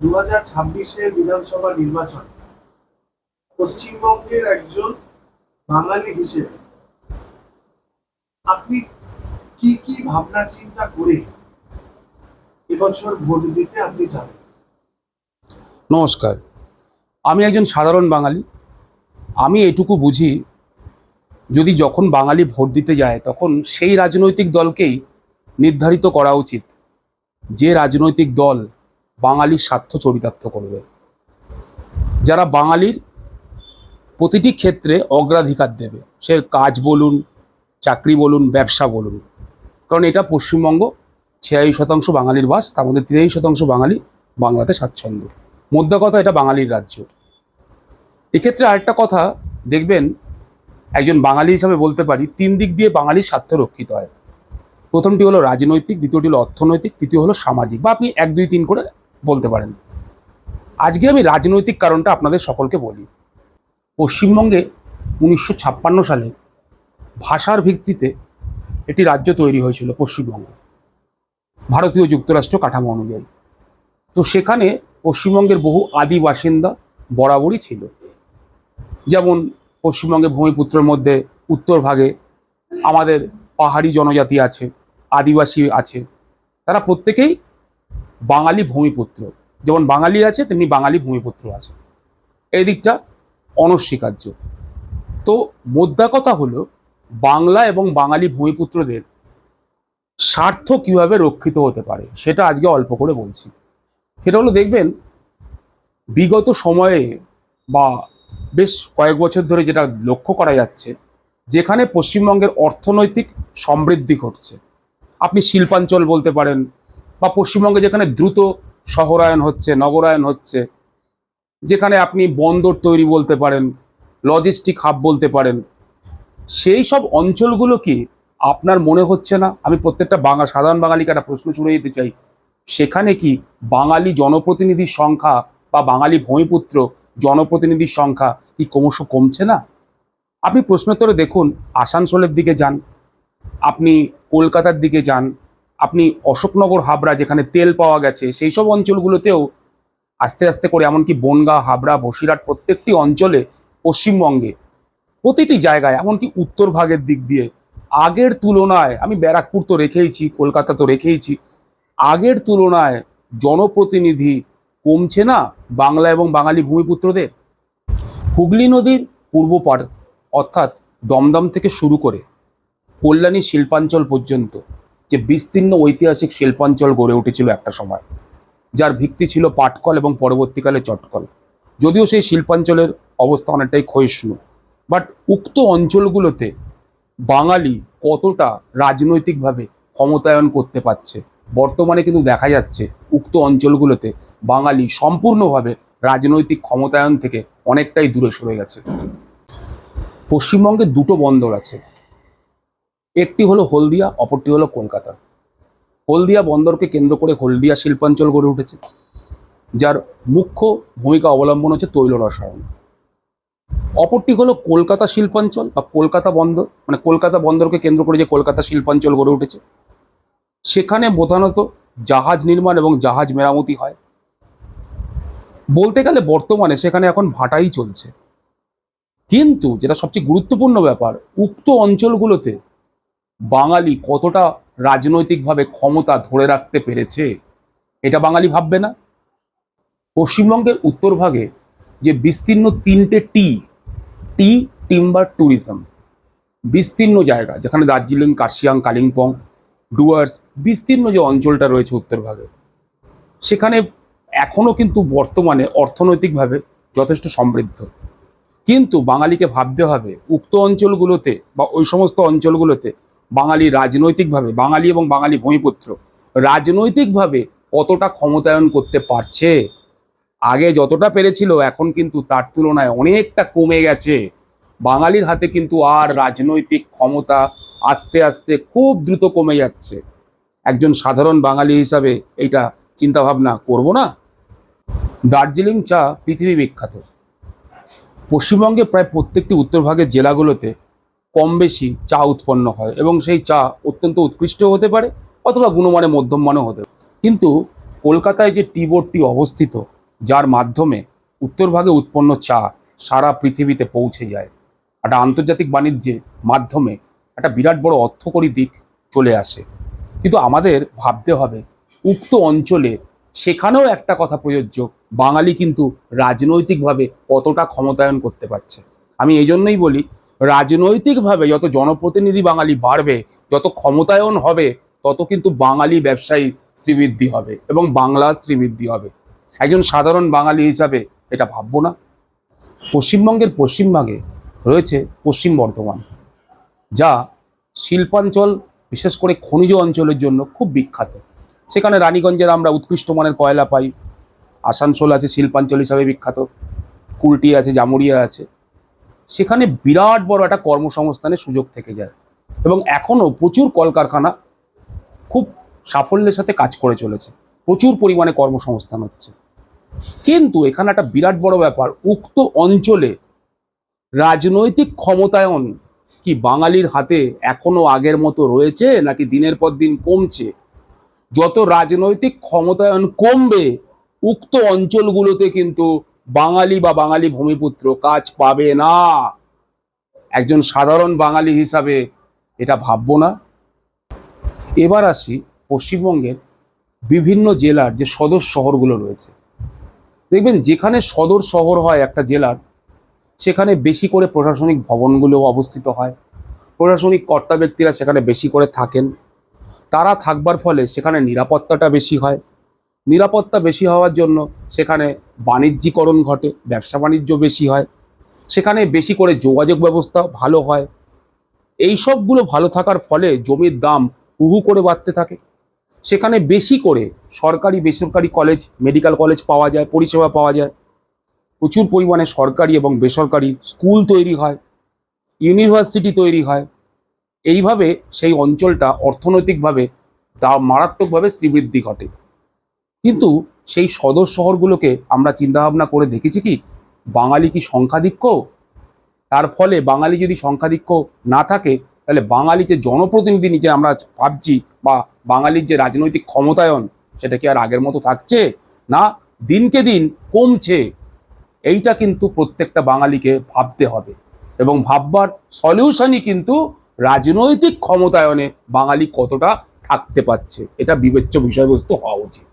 দু হাজার ছাব্বিশের বিধানসভা নির্বাচন পশ্চিমবঙ্গের একজন বাঙালি হিসেবে আপনি কি কি ভাবনা চিন্তা করে এবছর ভোট দিতে আপনি যাবেন নমস্কার। আমি একজন সাধারণ বাঙালি। আমি এটুকু বুঝি, যদি যখন বাঙালি ভোট দিতে যায়, তখন সেই রাজনৈতিক দলকেই নির্ধারিত করা উচিত। যে রাজনৈতিক দল বাঙালির স্বার্থ চরিতার্থ করবে। যারা বাঙালির প্রতিটি ক্ষেত্রে অগ্রাধিকার দেবে, সে কাজ বলুন, চাকরি বলুন, ব্যবসা বলুন, কারণ এটা পশ্চিমবঙ্গ ছিয়াশি শতাংশ বাঙালির বাস, তার মধ্যে তিরাশি শতাংশ বাঙালি বাংলাতে স্বাচ্ছন্দ্য। মোদ্দা কথা, এটা বাঙালির রাজ্য। এক্ষেত্রে আরেকটা কথা, দেখবেন, একজন বাঙালি হিসাবে বলতে পারি, তিন দিক দিয়ে বাঙালির স্বার্থ রক্ষিত হয়। প্রথমটি হলো রাজনৈতিক, দ্বিতীয়টি হলো অর্থনৈতিক, তৃতীয় হলো সামাজিক, বা আপনি এক, দুই, তিন করে বলতে পারেন। আজকে আমি রাজনৈতিক কারণটা আপনাদের সকলকে বলি। পশ্চিমবঙ্গে উনিশশো ছাপ্পান্ন সালে ভাষার ভিত্তিতে একটি রাজ্য তৈরি হয়েছিল পশ্চিমবঙ্গ, ভারতীয় যুক্তরাষ্ট্র কাঠামো অনুযায়ী। তো সেখানে পশ্চিমবঙ্গের বহু আদি বাসিন্দা বরাবরই ছিল। যেমন পশ্চিমবঙ্গের ভূমিপুত্রের মধ্যে উত্তর ভাগে আমাদের পাহাড়ি জনজাতি আছে, আদিবাসী আছে, তারা প্রত্যেকেই বাঙালি ভূমিপুত্র। যেমন বাঙালি আছে, তেমনি বাঙালি ভূমিপুত্র আছে। এই দিকটা অনস্বীকার্য। তো মোদ্দা কথা হলো, বাংলা এবং বাঙালি ভূমিপুত্রদের স্বার্থ কীভাবে রক্ষিত হতে পারে, সেটা আজকে অল্প করে বলছি। সেটা হলো, দেখবেন, বিগত সময়ে বা বেশ কয়েক বছর ধরে যেটা লক্ষ্য করা যাচ্ছে, যেখানে পশ্চিমবঙ্গের অর্থনৈতিক সমৃদ্ধি ঘটছে। আপনি শিল্পাঞ্চল বলতে পারেন বা পশ্চিমবঙ্গে যেখানে দ্রুত শহরায়ন হচ্ছে, নগরায়ন হচ্ছে, যেখানে আপনি বন্দর তৈরি বলতে পারেন লজিস্টিক হাব বলতে পারেন, সেই সব অঞ্চলগুলো কি আপনার মনে হচ্ছে না? আমি প্রত্যেকটা বাঙা, সাধারণ বাঙালিকে একটা প্রশ্ন ছুড়ে দিতে চাই। সেখানে কি বাঙালি জনপ্রতিনিধির সংখ্যা বা বাঙালি ভূমিপুত্র জনপ্রতিনিধির সংখ্যা কি ক্রমশ কমছে না? আপনি প্রশ্নোত্তরে দেখুন, আসানসোলের দিকে যান, আপনি কলকাতার দিকে যান আপনি অশোকনগর হাবড়া যেখানে তেল পাওয়া গেছে, সেই সব অঞ্চলগুলোতেও আস্তে আস্তে করে এমনকি বনগাঁ, হাবড়া, বসিরহাট প্রত্যেকটি অঞ্চলে পশ্চিমবঙ্গে প্রতিটি জায়গায়, এমনকি উত্তর ভাগের দিক দিয়ে, আগের তুলনায়, আমি ব্যারাকপুর তো রেখেইছি, কলকাতা তো রেখেইছি, আগের তুলনায় জনপ্রতিনিধি কমছে না বাংলা এবং বাঙালি ভূমিপুত্রদের? হুগলি নদীর পূর্ব পার অর্থাৎ দমদম থেকে শুরু করে কল্যাণী শিল্পাঞ্চল পর্যন্ত যে বিস্তীর্ণ ঐতিহাসিক শিল্পাঞ্চল গড়ে উঠেছিল একটা সময়, যার ভিত্তি ছিল পাটকল এবং পরবর্তীকালে চটকল। যদিও সেই শিল্পাঞ্চলের অবস্থা অনেকটাই ক্ষয়িষ্ণু বাট উক্ত অঞ্চলগুলোতে বাঙালি কতটা রাজনৈতিকভাবে ক্ষমতায়ন করতে পারছে, বর্তমানে কিন্তু দেখা যাচ্ছে উক্ত অঞ্চলগুলোতে বাঙালি সম্পূর্ণভাবে রাজনৈতিক ক্ষমতায়ন থেকে অনেকটাই দূরে সরে গেছে। পশ্চিমবঙ্গে দুটো বন্দর আছে একটি হলো হলদিয়া, অপরটি হলো কলকাতা। হলদিয়া বন্দরকে কেন্দ্র করে হলদিয়া শিল্পাঞ্চল গড়ে উঠেছে, যার মুখ্য ভূমিকা অবলম্বন হচ্ছে তৈল রসায়ন। অপরটি হলো কলকাতা শিল্পাঞ্চল বা কলকাতা বন্দর মানে কলকাতা বন্দরকে কেন্দ্র করে যে কলকাতা শিল্পাঞ্চল গড়ে উঠেছে। সেখানে প্রধানত জাহাজ নির্মাণ এবং জাহাজ মেরামতি হয়। বলতে গেলে বর্তমানে সেখানে এখন ভাটাই চলছে। কিন্তু যেটা সবচেয়ে গুরুত্বপূর্ণ ব্যাপার, উক্ত অঞ্চলগুলোতে বাঙালি কতটা রাজনৈতিকভাবে ক্ষমতা ধরে রাখতে পেরেছে, এটা বাঙালি ভাববে না? পশ্চিমবঙ্গের উত্তরভাগে যে বিস্তীর্ণ তিনটে টি টি, টিম্বার ট্যুরিজম, বিস্তীর্ণ জায়গা, যেখানে দার্জিলিং, কার্শিয়াং, কালিম্পং, ডুয়ার্স, বিস্তীর্ণ যে অঞ্চলটা রয়েছে উত্তরভাগে সেখানে এখনও কিন্তু বর্তমানে অর্থনৈতিকভাবে যথেষ্ট সমৃদ্ধ। কিন্তু বাঙালিকে ভাবতে হবে উক্ত অঞ্চলগুলোতে বা ওই সমস্ত অঞ্চলগুলোতে বাঙালি রাজনৈতিকভাবে, বাঙালি এবং বাঙালি ভূমিপুত্র, রাজনৈতিকভাবে কতটা ক্ষমতায়ন করতে পারছে? আগে যতটা পেরেছিল, এখন কিন্তু তার তুলনায় অনেকটা কমে গেছে। বাঙালির হাতে কিন্তু আর রাজনৈতিক ক্ষমতা আস্তে আস্তে খুব দ্রুত কমে যাচ্ছে। একজন সাধারণ বাঙালি হিসাবে এইটা চিন্তাভাবনা করব না? দার্জিলিং চা পৃথিবী বিখ্যাত। পশ্চিমবঙ্গে প্রায় প্রত্যেকটি উত্তরভাগের জেলাগুলোতে কম বেশি চা উৎপন্ন হয় এবং সেই চা অত্যন্ত উৎকৃষ্ট হতে পারে অথবা গুণমানে মধ্যম মানও হতে পারে। কিন্তু কলকাতায় যে টি বোর্ডটি অবস্থিত, যার মাধ্যমে উত্তরভাগে উৎপন্ন চা সারা পৃথিবীতে পৌঁছে যায়, একটা আন্তর্জাতিক বাণিজ্যে মাধ্যমে একটা বিরাট বড় অর্থকরী দিক চলে আসে। কিন্তু আমাদের ভাবতে হবে, উক্ত অঞ্চলে সেখানেও একটা কথা প্রযোজ্য, বাঙালি কিন্তু রাজনৈতিকভাবে কতটা ক্ষমতায়ন করতে পারছে। আমি এই জন্যই বলি রাজনৈতিকভাবে যত জনপ্রতিনিধি বাঙালি বাড়বে, যত ক্ষমতায়ন হবে, তত কিন্তু বাঙালি ব্যবসায়ী শ্রীবৃদ্ধি হবে এবং বাংলা শ্রীবৃদ্ধি হবে। একজন সাধারণ বাঙালি হিসাবে এটা ভাববো না। পশ্চিমবঙ্গের পশ্চিমভাগে রয়েছে পশ্চিম বর্ধমান, যা শিল্পাঞ্চল, বিশেষ করে খনিজ অঞ্চলের জন্য খুব বিখ্যাত। সেখানে রানীগঞ্জের আমরা উৎকৃষ্ট মানের কয়লা পাই। আসানসোল আছে শিল্পাঞ্চল হিসাবে বিখ্যাত। কুলটি আছে, জামুরিয়া আছে। সেখানে বিরাট বড় একটা কর্মসংস্থানের সুযোগ থেকে যায়। এবং এখনও প্রচুর কলকারখানা খুব সাফল্যের সাথে কাজ করে চলেছে। প্রচুর পরিমাণে কর্মসংস্থান হচ্ছে। কিন্তু এখানে একটা বিরাট বড় ব্যাপার, উক্ত অঞ্চলে রাজনৈতিক ক্ষমতায়ন কি বাঙালির হাতে এখনও আগের মতো রয়েছে নাকি দিনের পর দিন কমছে? যত রাজনৈতিক ক্ষমতায়ন কমবে, উক্ত অঞ্চলগুলোতে কিন্তু বাঙালি বা বাঙালি ভূমিপুত্র কাজ পাবে না। একজন সাধারণ বাঙালি হিসাবে এটা ভাববো না। এবার আসি পশ্চিমবঙ্গের বিভিন্ন জেলার যে সদর শহরগুলো রয়েছে। দেখবেন যেখানে সদর শহর হয় একটা জেলার, সেখানে বেশি করে প্রশাসনিক ভবনগুলো অবস্থিত হয়। প্রশাসনিক কর্তা ব্যক্তিরা সেখানে বেশি করে থাকেন। তারা থাকবার ফলে সেখানে নিরাপত্তাটা বেশি হয়। নিরাপত্তা বেশি হওয়ার জন্য সেখানে বাণিজ্যিকরণ ঘটে, ব্যবসা বাণিজ্য বেশি হয়, সেখানে বেশি করে যোগাযোগ ব্যবস্থা ভালো হয়। এই সবগুলো ভালো থাকার ফলে জমির দাম হুহু করে বাড়তে থাকে। সেখানে বেশি করে সরকারি বেসরকারি কলেজ, মেডিকেল কলেজ পাওয়া যায়, পরিষেবা পাওয়া যায়। প্রচুর পরিমাণে সরকারি এবং বেসরকারি স্কুল তৈরি হয়, ইউনিভার্সিটি তৈরি হয়। এইভাবে সেই অঞ্চলটা অর্থনৈতিকভাবে তা মারাত্মকভাবে শ্রীবৃদ্ধি ঘটে। কিন্তু সেই সদর শহরগুলোকে আমরা চিন্তাভাবনা করে দেখেছি কি, বাঙালি কি সংখ্যাধিক্য? তার ফলে বাঙালি যদি সংখ্যাধিক্য না থাকে, তাহলে বাঙালি যে জনপ্রতিনিধি নিজে আমরা ভাবছি বা বাঙালির যে রাজনৈতিক ক্ষমতায়ন, সেটা কি আর আগের মতো থাকছে? না, দিনকে দিন কমছে। এইটা কিন্তু প্রত্যেকটা বাঙালিকে ভাবতে হবে এবং ভাববার সলিউশনই কিন্তু রাজনৈতিক ক্ষমতায়নে বাঙালি কতটা থাকতে পারছে, এটা বিবেচ্য বিষয়বস্তু হওয়া উচিত।